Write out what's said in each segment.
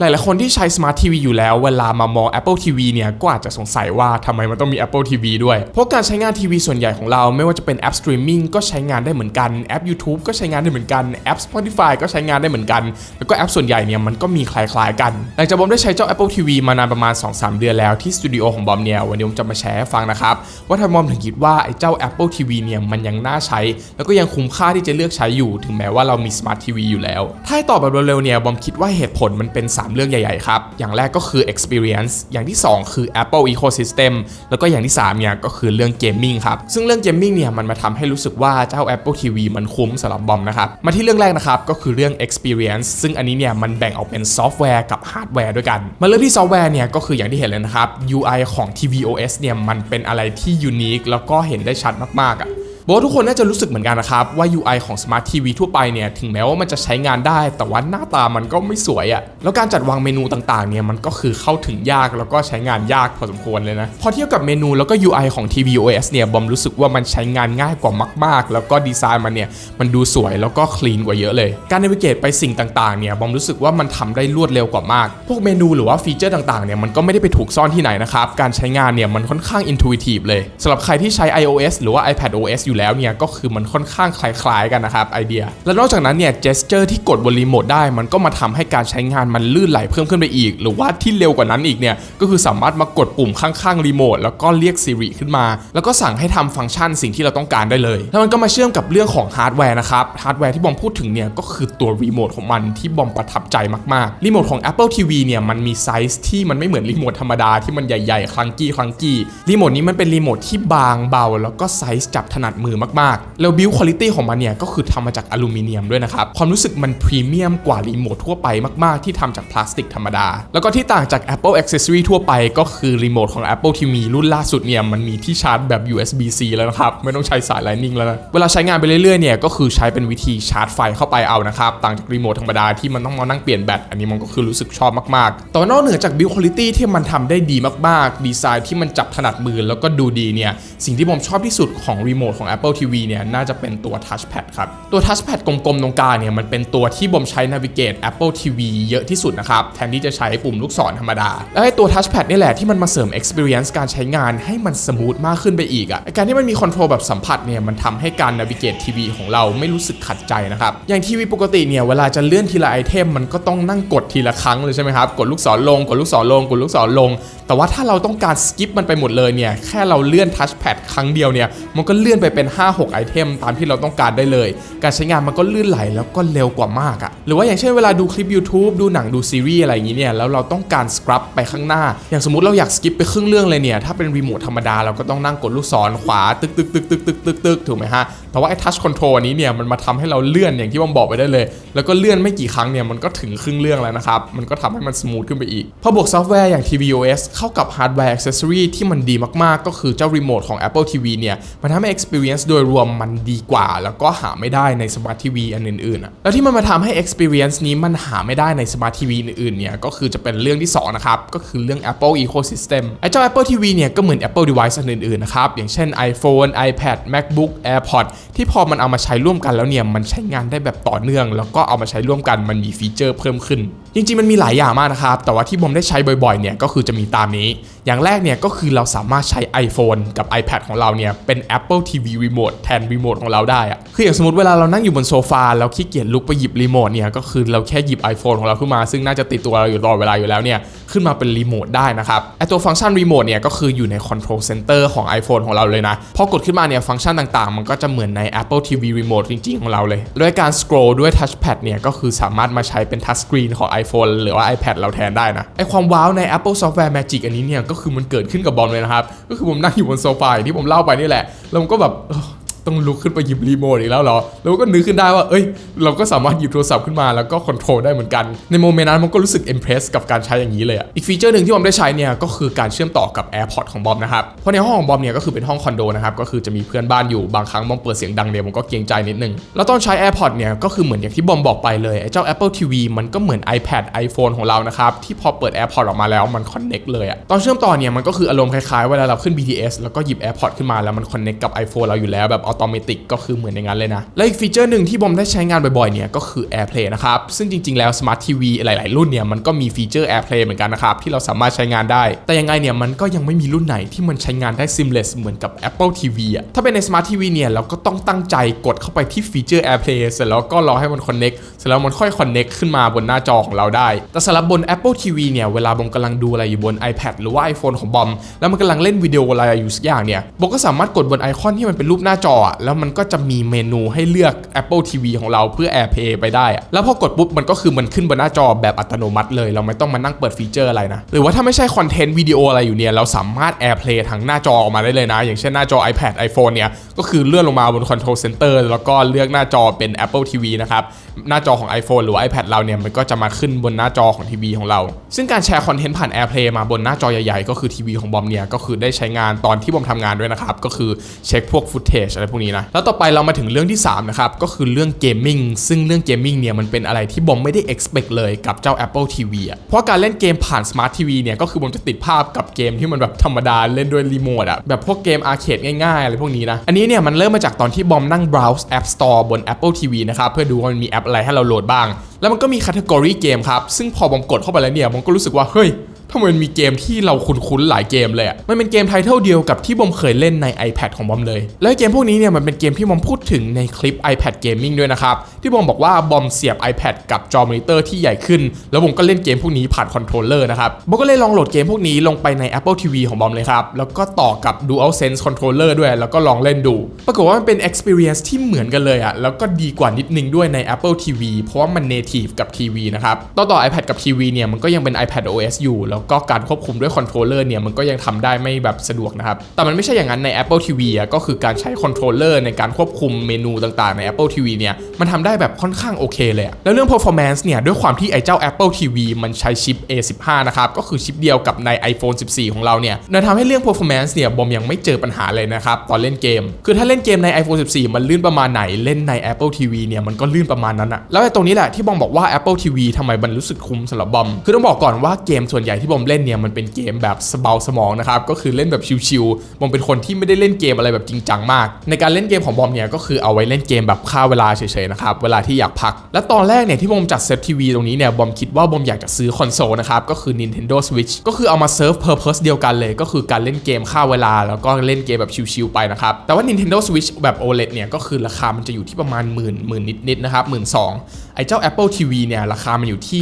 หลายๆคนที่ใช้ Smart TV อยู่แล้วเวลามามอง Apple TV เนี่ยก็อาจจะสงสัยว่าทำไมมันต้องมี Apple TV ด้วย เพราะการใช้งานทีวีส่วนใหญ่ของเราไม่ว่าจะเป็นแอปสตรีมมิ่งก็ใช้งานได้เหมือนกันแอป YouTube ก็ใช้งานได้เหมือนกันแอป Spotify ก็ใช้งานได้เหมือนกัน แล้วก็แอปส่วนใหญ่เนี่ยมันก็มีคล้ายๆกัน หลังจากบอมได้ใช้เจ้า Apple TV มานานประมาณ 2-3 เดือนแล้วที่สตูดิโอของบอมเนี่ยวันนี้ผมจะมาแชร์ให้ฟังนะครับว่าทำไมบอมถึงคิดว่าไอ้เจ้า Apple TV เนี่ยมันยังน่าใช้ แล้วก็ยังคุ้มค่าที่จะเลือกใช้อยู่ ถึงแม้ว่าเรามี Smart TV อยู่แล้ว ถ้าตอบแบบเร็วๆเนี่ยบอมคิดว่าเหตุผลมันเป็น3เรื่องใหญ่ๆครับ อย่างแรกก็คือ experience อย่างที่ 2 คือ Apple ecosystem แล้วก็อย่างที่3เนี่ยก็คือเรื่อง gaming ครับ ซึ่งเรื่อง gaming เนี่ยมันมาทำให้รู้สึกว่าเจ้า Apple TV มันคุ้มสำหรับบอมนะครับ มาที่เรื่องแรกนะครับก็คือเรื่อง experience ซึ่งอันนี้เนี่ยมันแบ่งออกเป็นซอฟต์แวร์กับฮาร์ดแวร์ด้วยกัน มาเริ่มที่ซอฟต์แวร์เนี่ยก็คืออย่างที่เห็นเลยนะครับ UI ของ tvOS เนี่ยมันเป็นอะไรที่ยูนิคแล้วก็เห็นได้ชัดมากๆอะ บอกว่าทุกคนน่าจะรู้สึกเหมือนกันนะครับ ว่า UI ของ Smart TV ทั่วไปเนี่ยถึงแม้ว่ามันจะใช้งานได้ แต่ว่าหน้าตามันก็ไม่สวยอะ่ะแล้วการจัดวางเมนูต่างๆเนี่ยมันก็คือเข้าถึงยากแล้วก็ใช้งานยากพอสมควรเลยนะพอเทียบกับเมนูแล้วก็ UI ของ tvOS เนี่ยบอมรู้สึกว่ามันใช้งานง่ายกว่ามาก ๆ แล้วก็ดีไซน์มันเนี่ยมันดูสวยแล้วก็คลีนกว่าเยอะเลย การนวิเกตไปสิ่งต่างๆเนี่ยบอมรู้สึกว่ามันทำได้รวดเร็วกว่ามาก พวกเมนูหรือว่าฟีเจอร์ต่างๆเนี่ยมันก็ไม่ได้ไปถูกซ่อนที่ไหนนะครับการใช้งานเนี่ยมันค่อนข้างอินทูอิทีฟเลยสำหรับใครที่ใช้ iOS หรือว่า iPadOS อยู่แล้วเนี่ยก็คือมันค่อนข้างคล้ายๆกันนะครับไอเดีย และนอกจากนั้นเนี่ยเจสเจอร์ที่กดบนรีโมทได้ มันก็มาทำให้การใช้งานมันลื่นไหลเพิ่มขึ้นไปอีก หรือว่าที่เร็วกว่านั้นอีกเนี่ยก็คือสามารถมากดปุ่มข้างๆรีโมทแล้วก็เรียก Siri ขึ้นมา แล้วก็สั่งให้ทำฟังก์ชันสิ่งที่เราต้องการได้เลย แล้วมันก็มาเชื่อมกับเรื่องของฮาร์ดแวร์นะครับฮาร์ดแวร์ที่บอมพูดถึงเนี่ยก็คือตัวรีโมทของมันที่บอมประทับใจมากๆรีโมทของ Apple TV เนี่ยมันมีไซส์ที่มันไม่เหมือนรีโมทธรรมดาที่มันใหญ่ๆคลังกี้คลังกี้รีโมทนี้มันเป็นรีโมทที่บางเบา แล้วก็ไซส์จับถนัดมือมากๆ แล้วบิวคุณภาพของมันเนี่ยก็คือทำมาจากอลูมิเนียมด้วยนะครับ ความรู้สึกมันพรีเมียมกว่ารีโมททั่วไปมากๆ ที่ทำจากพลาสติกธรรมดา แล้วก็ที่ต่างจาก Apple Accessory ทั่วไปก็คือรีโมทของ Apple TV รุ่นล่าสุดเนี่ยมันมีที่ชาร์จแบบ USB-C แล้วนะครับ ไม่ต้องใช้สาย Lightning แล้วนะเวลาใช้งานไปเรื่อยๆเนี่ยก็คือใช้เป็นวิธีชาร์จไฟเข้าไปเอานะครับต่างจากรีโมทธรรมดาที่มันต้องมานั่งเปลี่ยนแบตอันนี้มันก็คือรู้สึกชอบมากๆแต่ว่านอกเหนือจาก build quality ที่มันทำได้ดีมากๆ ดีไซน์ที่มันจับถนัดมือแล้วก็ดูดีเนี่ยสิ่งที่ผมชอบที่สุดของรีโมทของ Apple TV เนี่ยน่าจะเป็นตัว touchpad ครับ ตัว touchpad กลมๆ ตรงกลางเนี่ยมันเป็นตัวที่บอมใช้ navigate Apple TV เยอะที่สุดนะครับ แทนที่จะใช้ปุ่มลูกศรธรรมดา แล้วไอ้ตัว touchpad นี่แหละที่มันมาเสริม experience การใช้งานให้มันสมูทมากขึ้นไปอีกอะ่ะการที่มันมีคอนโทรลแบบสัมผัสเนี่ยมันทำให้การ navigate TV ของเราไม่รู้สึกขัดใจนะครับ อย่างทีวีปกติเนี่ยเวลาจะเลื่อนทีละไอเทมมันก็ต้องนั่งกดทีละครั้งเลยใช่ไหมครับ กดลูกศรลง กดลูกศรลง กดลูกศรลงแต่ว่าถ้าเราต้องการ skip มันไปหมดเลยเนี่ย แค่เราเลื่อน touchpad ครั้งเดียวเนี่ย มันก็เลื่อนไปเป็น 5-6 ไอเทมตามที่เราต้องการได้เลย การใช้งานมันก็ลื่นไหลแล้วก็เร็วกว่ามากอะหรือว่าอย่างเช่นเวลาดูคลิป YouTube ดูหนังดูซีรีส์อะไรอย่างนี้เนี่ย แล้วเราต้องการสครับไปข้างหน้า อย่างสมมติเราอยากสกิปไปครึ่งเรื่องเลยเนี่ย ถ้าเป็นรีโมทธรรมดาเราก็ต้องนั่งกดลูกศรขวาตึกตึกตึกตึกตึกตึกตึกถูกไหมฮะ แต่ว่าไอ้ทัชคอนโทรลอันนี้เนี่ยมันมาทำให้เราเลื่อนอย่างที่ผมบอกไปได้เลย แล้วก็เลื่อนไม่กี่ครั้งเนี่ยมันก็ถึงครึ่งเรื่องแล้วนะครับ มันก็ทำให้มันสมูทขึ้นไปอีกพอบวกซอฟต์แวร์อย่าง tvOS เข้ากับฮาร์ดแวร์อ c เซสซอรีที่มันดีมากๆ ก็คือเจ้ารีโมทของ Apple TV เนี่ยมันทำให้ experience โดยรวมมันดีกว่า แล้วก็หาไม่ได้ใน Smart TV อันอื่นๆแล้วที่มันมาทำให้ experience นี้มันหาไม่ได้ใน Smart TV อื่นๆเนี่ยก็คือจะเป็นเรื่องที่สองนะครับก็คือเรื่อง Apple ecosystem ไอ้เจ้า Apple TV เนี่ยก็เหมือน Apple device อันอื่นๆนะครับอย่างเช่น iPhone iPad MacBook AirPods ที่พอมันเอามาใช้ร่วมกันแล้วเนี่ยมันใช้งานได้แบบต่อเนื่อง แล้วก็เอามาใช้ร่วมกันมันมีฟีเจอร์เพิ่มขึ้น จริงๆมันมีหลายอย่างมากนะครับแต่ว่าที่ผมได้ใช้บ่อยๆเนี่ยก็คือจะมีตามนี้ อย่างแรกเนี่ยก็คือเราสามารถใช้ iPhone กับ iPad ของเราเนี่ยเป็น Apple TV Remote แทนรีโมทของเราได้อะคืออย่างสมมติเวลาเรานั่งอยู่บนโซฟาแล้วขี้เกียจลุกไปหยิบรีโมทเนี่ยก็คือเราแค่หยิบ iPhone ของเราขึ้นมา ซึ่งน่าจะติดตัวเราอยู่ตลอดเวลาอยู่แล้วเนี่ยขึ้นมาเป็นรีโมทได้นะครับไอตัวฟังก์ชันรีโมทเนี่ยก็คืออยู่ใน Control Center ของ iPhone ของเราเลยนะพอกดขึ้นมาเนี่ยฟังก์ชันต่างๆ มันก็จะเหมือนใน Apple TV Remote จริง ๆ ของเราเลยด้วยการ scroll ด้วย touchpad เนี่ยก็คือสามารถมาใช้เป็น touch screen ของ iPhone หรือว่า iPad เราแทนได้นะไอความว้าวใน Apple Software Magic อันนี้เนี่ยก็คือมันเกิดขึ้นกับบอลเลยนะครับ ก็คือผมนั่งอยู่บนโซฟาอย่างที่ผมเล่าไปนี่แหละ แล้วผมก็แบบ ต้องลุกขึ้นไปหยิบรีโมทอีกแล้วเหรอ แล้วก็นึกขึ้นได้ว่า เอ้ย เราก็สามารถหยิบโทรศัพท์ขึ้นมาแล้วก็คอนโทรลได้เหมือนกัน ในโมเมนต์นั้นมันก็รู้สึก impress กับการใช้อย่างนี้เลยอะอีกฟีเจอร์หนึ่งที่บอมได้ใช้เนี่ยก็คือการเชื่อมต่อกับ AirPod ของบอมนะครับ เพราะในห้องของบอมเนี่ยก็คือเป็นห้องคอนโดนะครับ ก็คือจะมีเพื่อนบ้านอยู่ บางครั้งบอมเปิดเสียงดังเนี่ยผมก็เกรงใจนิดนึง แล้วตอนใช้ AirPod เนี่ยก็คือเหมือนอย่างที่บอมบอกไปเลยไอ้เจ้า Apple TV มันก็เหมือน iPad iPhone ของเรานะครับที่พอเปิด AirPod ออกมาแล้วมัน connect เลยอะตอนเชื่อมต่อเนี่ยมันก็คืออารมณ์คล้ายๆเวลาเราขึ้น BTS แล้วก็หยิบ AirPod ขึ้นมาแล้วมัน connect กับ iPhone เราอยู่แล้วแบบอั Automatic ก็คือเหมือนอย่างนั้นเลยนะ และอีกฟีเจอร์หนึ่งที่บอมได้ใช้งานบ่อยๆเนี่ยก็คือ AirPlay นะครับ ซึ่งจริงๆแล้ว Smart TV หลายๆรุ่นเนี่ยมันก็มีฟีเจอร์ AirPlay เหมือนกันนะครับที่เราสามารถใช้งานได้ แต่ยังไงเนี่ยมันก็ยังไม่มีรุ่นไหนที่มันใช้งานได้ seamless เหมือนกับ Apple TV อะถ้าเป็นใน Smart TV เนี่ยเราก็ต้องตั้งใจกดเข้าไปที่ฟีเจอร์ AirPlay เสร็จแล้วก็รอให้มัน connect เสร็จแล้วมันค่อย connect ขึ้นมาบนหน้าจอของเราได้ แต่สำหรับบน Apple TV เนี่ยเวลาบอมกำลังดูอะไรอยู่บน iPad หรือว่า iPhone ของบอมแล้วมันกำลังเล่นวิดีโออะไรอยู่สักอย่างเนี่ยบอมก็สามารถกดบนไอคอนที่มันเป็นรูปหน้าจออะแล้วมันก็จะมีเมนูให้เลือก Apple TV ของเราเพื่อ AirPlay ไปได้อะแล้วพอกดปุ๊บมันก็คือมันขึ้นบนหน้าจอแบบอัตโนมัติเลย เราไม่ต้องมานั่งเปิดฟีเจอร์อะไรนะ หรือว่าถ้าไม่ใช่คอนเทนต์วิดีโออะไรอยู่เนี่ยเราสามารถ AirPlay ทางหน้าจอออกมาได้เลยนะ อย่างเช่นหน้าจอ iPad iPhone เนี่ยก็คือเลื่อนลงมาบน Control Center แล้วก็เลือกหน้าจอเป็น Apple TV นะครับ หน้าจอของ iPhone หรือว่า iPad เราเนี่ยมันก็จะมาขึ้นบนหน้าจอของทีวีของเรา ซึ่งการแชร์คอนเทนต์ผ่าน AirPlay มาบนหน้าจอใหญ่ๆ ก็คือทีวีของบอมเนี่ยก็คือได้ใช้งานตอนที่บอมทำงานด้วยนะครับ ก็คือเช็คพวกฟุตเทจอะไรพวกนี้นะ แล้วต่อไปเรามาถึงเรื่องที่ 3 นะครับ ก็คือเรื่องเกมมิ่งซึ่งเรื่องเกมมิ่งเนี่ยมันเป็นอะไรที่บอมไม่ได้ expect เลยกับเจ้า Apple TV อะเพราะการเล่นเกมผ่าน Smart TV เนี่ยก็คือบอมจะติดภาพกับเกมที่มันแบบธรรมดาเล่นด้วยรีโมทอะแบบพวกเกมอาร์เคดง่ายๆอะไรพวกนี้นะอันนี้เนี่ยมันเริ่มมาจากตอนที่บอมนั่ง browse App Store บน Apple TV นะครับเพื่อดูว่ามันมีแอปอะไรให้เราโหลดบ้าง แล้วมันก็มีคัตเกอรี่เกมครับ ซึ่งพอบอมกดเข้าไปแล้วเนี่ยบอมก็รู้สึกว่าเฮ้ย ทำไมมันมีเกมที่เราคุ้นๆหลายเกมเลยอะมันเป็นเกมไทเทลเดียวกับที่บอมเคยเล่นใน iPad ของบอมเลย แล้วเกมพวกนี้เนี่ยมันเป็นเกมที่บอมพูดถึงในคลิป iPad Gaming ด้วยนะครับ ที่บอมบอกว่าบอมเสียบ iPad กับจอมอนิเตอร์ที่ใหญ่ขึ้น แล้วบอมก็เล่นเกมพวกนี้ผ่านคอนโทรลเลอร์นะครับบอมก็เลยลองโหลดเกมพวกนี้ลงไปใน Apple TV ของบอมเลยครับ แล้วก็ต่อกับ DualSense Controller ด้วย แล้วก็ลองเล่นดู ปรากฏว่ามันเป็น experience ที่เหมือนกันเลยอะแล้วก็ดีกว่านิดนึงด้วยใน Apple TV เพราะว่ามัน native กับทีวีนะครับต่อต่อ iPad กับทีวีเนี่ยมันก็ยังเป็น iPad OS อยู่แล้วก็การควบคุมด้วยคอนโทรลเลอร์เนี่ยมันก็ยังทำได้ไม่แบบสะดวกนะครับ แต่มันไม่ใช่อย่างนั้นใน Apple TV อะก็คือการใช้คอนโทรลเลอร์ในการควบคุมเมนูต่างๆใน Apple TV เนี่ยมันทำได้แบบค่อนข้างโอเคเลยอะแล้วเรื่อง performance เนี่ยด้วยความที่ไอ้เจ้า Apple TV มันใช้ชิป A15 นะครับก็คือชิปเดียวกับใน iPhone 14 ของเราเนี่ยมันทำให้เรื่อง performance เนี่ยบอมยังไม่เจอปัญหาเลยนะครับตอนเล่นเกม คือถ้าเล่นเกมใน iPhone 14 มันลื่นประมาณไหนเล่นใน Apple TV เนี่ยมันก็ลื่นประมาณนั้นอะแล้วไอ้ตรงนี้แหละที่บอมบอกว่า Apple TV ทำไมมันรู้สึกคุ้มสำหรับบอมคือต้องบอกก่อนว่าเกมส่วนใหญ่ที่บอมเล่นเนี่ยมันเป็นเกมแบบสเบาสมองนะครับก็คือเล่นแบบชิวๆบอมเป็นคนที่ไม่ได้เล่นเกมอะไรแบบจริงจังมาก ในการเล่นเกมของบอมเนี่ยก็คือเอาไว้เล่นเกมแบบฆ่าเวลาเฉยๆนะครับเวลาที่อยากพัก และตอนแรกเนี่ยที่บอมจัดเซตทีวีตรงนี้เนี่ยบอมคิดว่าบอมอยากจะซื้อคอนโซลนะครับก็คือ Nintendo Switch ก็คือเอามาเซิร์ฟเพอร์เพสเดียวกันเลย ก็คือการเล่นเกมฆ่าเวลา แล้วก็เล่นเกมแบบชิวๆไปนะครับแต่ว่า Nintendo Switch แบบ OLED เนี่ยก็คือราคามันจะอยู่ที่ประมาณหมื่นหมื่นนิดๆนะครับหมื่นสองไอ้เจ้า Apple TV เนี่ยราคามันอยู่ที่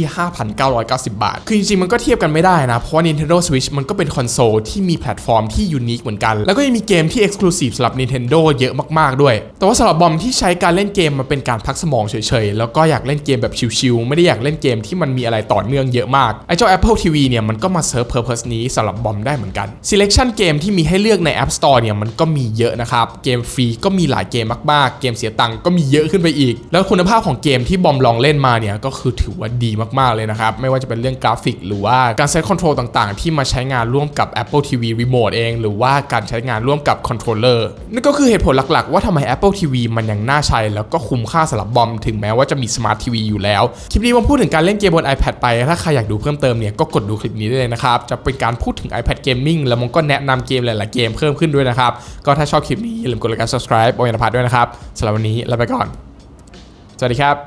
5,990 บาท คือจริงๆมันก็เทียบกันไม่ได้ได้นะ เพราะว่า Nintendo Switch มันก็เป็นคอนโซลที่มีแพลตฟอร์มที่ยูนิคเหมือนกัน แล้วก็ยังมีเกมที่ Exclusive สำหรับ Nintendo เยอะมาก ๆ ด้วย แต่ว่าสำหรับบอมที่ใช้การเล่นเกมมาเป็นการพักสมองเฉยๆ แล้วก็อยากเล่นเกมแบบชิลๆ ไม่ได้อยากเล่นเกมที่มันมีอะไรต่อเนื่องเยอะมาก ไอ้เจ้า Apple TV เนี่ยมันก็มาเซิร์ฟ Purpose นี้สำหรับบอมได้เหมือนกัน Selection เกมที่มีให้เลือกใน App Store เนี่ยมันก็มีเยอะนะครับเกมฟรีก็มีหลายเกมมากๆ เกมเสียตังค์ก็มีเยอะขึ้นไปอีก แล้วคุณภาพของเกมที่บอมลองเล่นมาเนี่ยก็คือถือว่าดีมากๆเลยนะครับไม่ว่าจะเป็นเรื่องกราฟิกหรือว่าการเซตคอนโทรลต่างๆ ที่มาใช้งานร่วมกับ Apple TV Remote เอง หรือว่าการใช้งานร่วมกับคอนโทรลเลอร์นั่นก็คือเหตุผลหลักๆ ว่าทำไม Apple TV มันยังน่าใช้ แล้วก็คุ้มค่าสำหรับบอมถึงแม้ว่าจะมี Smart TV อยู่แล้ว คลิปนี้ผมพูดถึงการเล่นเกมบน iPad ไป ถ้าใครอยากดูเพิ่มเติมเนี่ยก็กดดูคลิปนี้ได้เลยนะครับ จะเป็นการพูดถึง iPad Gaming แล้วมันก็แนะนำเกมหลายๆเกมเพิ่มขึ้นด้วยนะครับก็ถ้าชอบคลิปนี้อย่าลืมกดไลค์ subscribe โอยนภัทรด้วยนะครับสำหรับวันนี้ลาไปก่อน สวัสดีครับ